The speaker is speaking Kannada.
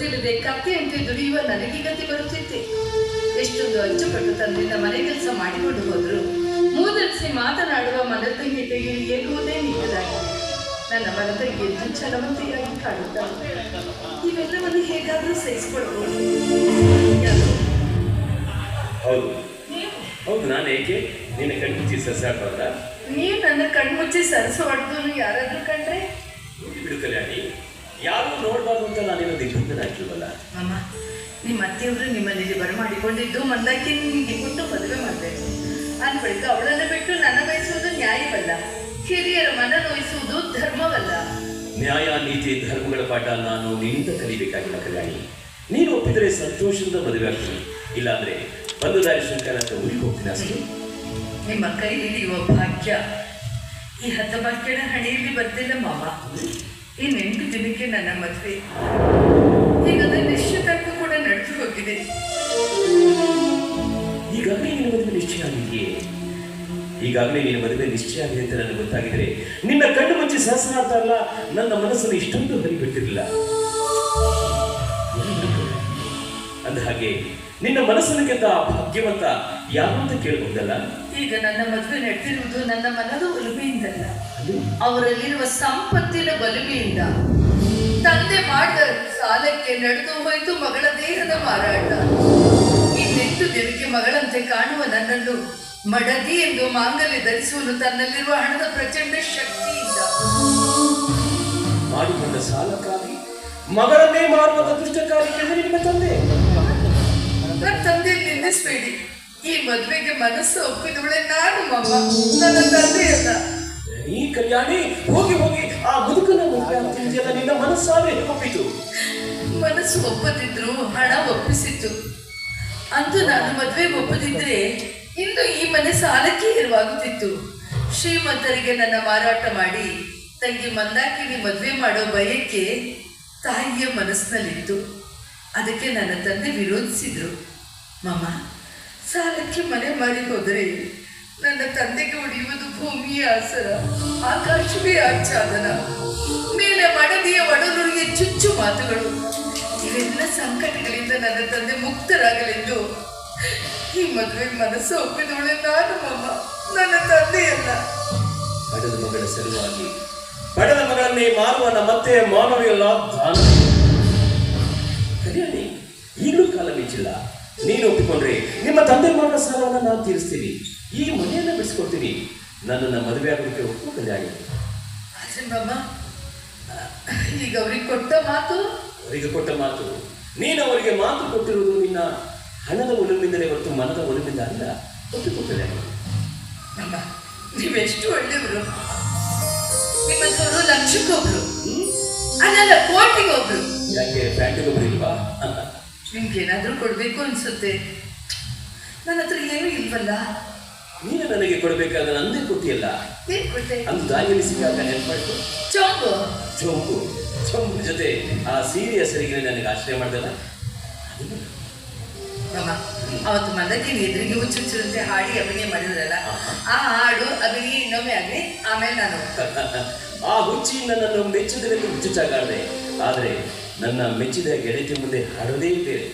ಗೊತ್ತಿಲ್ಲದೆ ಕತ್ತೆಯಂತೆ ದುಡಿಯುವ ನನಗೆ ಗತಿ ಬರುತ್ತಿತ್ತೆ ಎಷ್ಟೊಂದು ಅಚ್ಚುಕಟ್ಟು ತಂದೆಯಿಂದ ಮನೆ ಕೆಲಸ ಮಾಡಿಕೊಂಡು ಹೋದ್ರು. ಮೂದರಿಸಿ ಮಾತನಾಡುವ ಮನದಂಗಿತೆಗೆ ಏಗುವುದೇ ನಿಲ್ಲದಾಗಿದೆ ನನ್ನ ಮನತಂಗಿ ಚಲವಂತಿಯಾಗಿ ಕಾಡುತ್ತಾಳೆ ಇವೆಲ್ಲವನ್ನು ಹೇಗಾದರೂ ಸಹಿಸಿಕೊಳ್ಬಹುದು ಯಾರು? ಹೌದು. ಹೌದು ನಾನು ಏಕೆ? ನಿನ್ನ ಕಣ್ಮುಚ್ಚಿ ಸಸ್ಯಾಡ್ಬಾರ್ದ ನೀವು ನನ್ನ ಕಣ್ಮುಚ್ಚಿ ಸರಿಸಬಾರ್ದು ಯಾರಾದ್ರೂ ಕಂಡ್ರೆ? ಬಿಡು ಕಲ್ಯಾಣಿ. ಯಾರು ನೋಡಬಾರ್ದು ಅಂತ ನಾನೇನು ನಿರ್ಬಂಧನ ಹಾಕಿಲ್ವಲ್ಲ ಅಮ್ಮ ನಿಮ್ಮ ಅತ್ತೆಯವರು ನಿಮ್ಮಲ್ಲಿ ಬರಮಾಡಿಕೊಂಡಿದ್ದು ಮಂದಾಕಿ ನಿಮಗೆ ಕೊಟ್ಟು ಮದುವೆ ಮಾಡಬೇಕು. ಅಂದ ಬಳಿಕ ಅವಳನ್ನು ಬಿಟ್ಟು ನನ್ನ ಬಯಸುವುದು ನ್ಯಾಯವಲ್ಲ. ಹಿರಿಯರ ಮನ ನೋಯಿಸುವುದು ಧರ್ಮವಲ್ಲ. ನ್ಯಾಯ ನೀತಿ ಧರ್ಮಗಳ ಪಾಠ ನಾನು ನಿನ್ನಿಂದ ಕಲಿಬೇಕಾಗಿಲ್ಲ ಕಲ್ಯಾಣಿ. ನೀನು ಒಪ್ಪಿದರೆ ಸಂತೋಷದಿಂದ ಮದುವೆ ಆಗ್ತೀನಿ. ಇಲ್ಲಾಂದ್ರೆ ಬಂದು ದಾರಿ ಶಂಕರ ಅಂತ ಊರಿಗೆ ಹೋಗ್ತೀನಿ ಅಷ್ಟೇ. ನಿಮ್ಮ ಕೈ ಹಿಡಿಯುವ ಭಾಗ್ಯ. ಈ ಹತಭಾಗ್ಯನ ಹಣೆಯಲ್ಲಿ ಬರ್ತಿಲ್ಲ ಮಾಮ. ಈ ನೆಂಟು ದಿನಕ್ಕೆ ನನ್ನ ಮದುವೆ. ಈಗ ನಿಶ್ಚಿತಕ್ಕೂ ಕೂಡ ನಡೆದು ಹೋಗಿದೆ. ಈಗಾಗಲೇ ನಿನ್ನ ಮದುವೆ ನಿಶ್ಚಯ ಆಗಿದೆಯೇ? ಈಗಾಗಲೇ ನಿನ್ನ ಮದುವೆ ನಿಶ್ಚಯ ಆಗಿದೆ ಅಂತ ನನಗೆ ಗೊತ್ತಾಗಿದ್ರೆ ನಿನ್ನ ಕಣ್ಣು ಮುಚ್ಚಿ ಸಹಸ್ರಾರ್ಥ ಅಲ್ಲ, ನನ್ನ ಮನಸ್ಸನ್ನು ಇಷ್ಟೊಂದು ಹರಿಬಿಟ್ಟಿರಲಿಲ್ಲ. ಅಂದ ಹಾಗೆ ನಿನ್ನ ಮನಸ್ಸನ್ನು ಗೆದ್ದ ಭಾಗ್ಯವಂತ ಯಾರು ಅಂತ ಕೇಳಬಹುದಲ್ಲ ಈಗ ನನ್ನ ಮದುವೆ ನಡೆದಿರುವುದು ನನ್ನ ಮನದ ಒಲುಮೆಯಿಂದಲ್ಲ ಅವರಲ್ಲಿರುವ ಸಂಪತ್ತಿನ ಬಲುಮೆಯಿಂದ ತಂದೆ ಮಾಡಿದ ಸಾಲಕ್ಕೆ ನಡೆದು ಹೋಯಿತು ಮಗಳ ದೇಹದ ಮಾರಾಟ. ಇನ್ನೆಂಟು ದಿನಕ್ಕೆ ಮಗಳಂತೆ ಕಾಣುವ ನನ್ನನ್ನು ಮಡದಿ ಎಂದು ಮಾಂಗಲ್ಯ ಧರಿಸುವುದು ತನ್ನಲ್ಲಿರುವ ಹಣದ ಪ್ರಚಂಡ ಶಕ್ತಿಯಿಂದ. ಮಾಡಿಕೊಂಡ ಸಾಲಕ್ಕಾಗಿ ಮಗಳನ್ನೇ ಅದೃಷ್ಟಕ್ಕಾಗಿ ಕೇಳಿದ್ರೆ ನಿಮ್ಮ ತಂದೆ. ನನ್ನ ತಂದೆ ನಿಂದಿಸ್ಬೇಡಿ ಈ ಮದ್ವೆಗೆ ಮನಸ್ಸು ಒಪ್ಪಿದವಳೆ ನಾನು ನನ್ನ ತಂದೆ ಅಲ್ಲ ಈ ಕಲ್ಯಾಣಿ ಹೋಗಿ ಹೋಗಿ. ಆ ಮುದುಕನ ಮದುವೆ ನಿನ್ನ ಮನಸ್ಸಾದ್ರೆ ಒಪ್ಪಿತು. ಮನಸ್ಸು ಒಪ್ಪದಿದ್ರು ಹಣ ಒಪ್ಪಿಸಿತ್ತು. ಅಂದು ನಾನು ಮದುವೆಗೆ ಒಪ್ಪದಿದ್ರೆ ಇಂದು ಈ ಮನೆ ಸಾಲಕ್ಕೆ ಇರುವಾಗುತ್ತಿತ್ತು ಶ್ರೀಮಂತರಿಗೆ ನನ್ನ ಮಾರಾಟ ಮಾಡಿ ತಂಗಿ ಮಂದಾಕಿನಿ ಮದುವೆ ಮಾಡೋ ಬಯಕೆ ತಾಯಿಯ ಮನಸ್ಸಿನಲ್ಲಿತ್ತು. ಅದಕ್ಕೆ ನನ್ನ ತಂದೆ ವಿರೋಧಿಸಿದ್ರು. ಮಾಮ ಸಾಲಕ್ಕೆ ಮನೆ ಮಾಡಿ ಹೋದರೆ ನನ್ನ ತಂದೆಗೆ ಉಳಿಯುವುದು ಭೂಮಿಯ ಆಸರ, ಆಕಾಶವೇ ಆಚ್ಛಾದನ. ಮೇಲೆ ಮಡದಿಯ ಒಡಲುರಿಗೆ ಚುಚ್ಚು ಮಾತುಗಳು. ಇವೆಲ್ಲ ಸಂಕಟಗಳಿಂದ ನನ್ನ ತಂದೆ ಮುಕ್ತರಾಗಲೆಂದು ಈ ಮದುವೆ ಮನಸ್ಸು ಒಪ್ಪಿದವಳೆ ನಾನು ಮಮ್ಮ ನನ್ನ ತಂದೆಯಲ್ಲ. ಬಡದ ಮಗಳ ಸಲುವಾಗಿ ಬಡದ ಮಗಳನ್ನೇ ಮಾರುವ ಮತ್ತೆ ಮಾನವಿಯಲ್ಲ ದಾನ. ಕಲ್ಯಾಣಿ, ಈಗಲೂ ಕಾಲ ಮಿಂಚಿಲ್ಲ. ನೀನು ಒಪ್ಪಿಕೊಂಡ್ರೆ ನಿಮ್ಮ ತಂದೆ ಮಾಡುವ ಸಾಲವನ್ನು ನಾನು ತೀರಿಸ್ತೀನಿ. ಈ ಮನೆಯನ್ನು ಬಿಡಿಸ್ಕೊಡ್ತೀನಿ. ನನ್ನನ್ನು ಮದುವೆ ಆಗಲಿಕ್ಕೆ ಒಪ್ಪು ಆಗಿದೆ. ಮಮ್ಮ ಈಗ ಅವ್ರಿಗೆ ಕೊಟ್ಟ ಮಾತು? ಅವರಿಗೆ ಕೊಟ್ಟ ಮಾತು ನೀನು ಅವರಿಗೆ ಮಾತು ಕೊಟ್ಟಿರುವುದು ನಿನ್ನ ಹಣದ ಒಲುಮಿಂದಲೇ ಹೊರತು ಮನದ ಒಲುಮಿಂದ ಅಲ್ಲ ಒಪ್ಪಿಕೊಟ್ಟಿದೆ ನೀವೆಷ್ಟು ಒಳ್ಳೆಯವರು. ನಿಮ್ಮ ಲಕ್ಷಕ್ಕೊಬ್ರು ಕೋಟಿಗೆ ಕೋಟಿಗೊಬ್ರು ಯಾಕೆ ಪ್ಯಾಂಟಿಗೊಬ್ರು ಇಲ್ವಾ? ನಿಮ್ಗೇನಾದ್ರೂ ಕೊಡ್ಬೇಕು ಅನ್ಸುತ್ತೆ. ನನ್ನ ಹತ್ರ ಏನೂ ಇಲ್ವಲ್ಲ? ನೀನು ನನಗೆ ಕೊಡಬೇಕಾದ ನಂದೇ ಕೊಟ್ಟಿಯಲ್ಲ. ಏನ್ ಕೊಟ್ಟೆ? ಅಂದು ದಾರಿಯಲ್ಲಿ ಸಿಕ್ಕಾಗ ನೆನ್ಪಾಯ್ತು ಚೊಂಬು. ಚೊಂಬು. ಚೊಂಬು ಜೊತೆ ಆ ಸೀರೆಯ ಸರಿಗೆ ನನಗೆ ಆಶ್ರಯ ಮಾಡ್ದಲ್ಲ? ಅವತ್ತು ಮಂದಕ್ಕೆ ಎದುರಿಗೆ ಹುಚ್ಚುಚ್ಚುರಂತೆ ಹಾಡಿ ಅಭಿನಯ ಮಾಡಿದ್ರಲ್ಲ? ಆ ಹಾಡು ಅಭಿನಯ ಇನ್ನೊಮ್ಮೆ ಆಗಲಿ ಆಮೇಲೆ ನಾನು. ಆ ಹುಚ್ಚಿ ನನ್ನನ್ನು ಮೆಚ್ಚಿದರೆಂದು ಹುಚ್ಚುಚ್ಚಾಗಾಡಿದೆ. ಆದರೆ ನನ್ನ ಮೆಚ್ಚಿದ ಗೆಳತಿ ಮುಂದೆ ಹಾಡೋದೇ ಬೇರೆ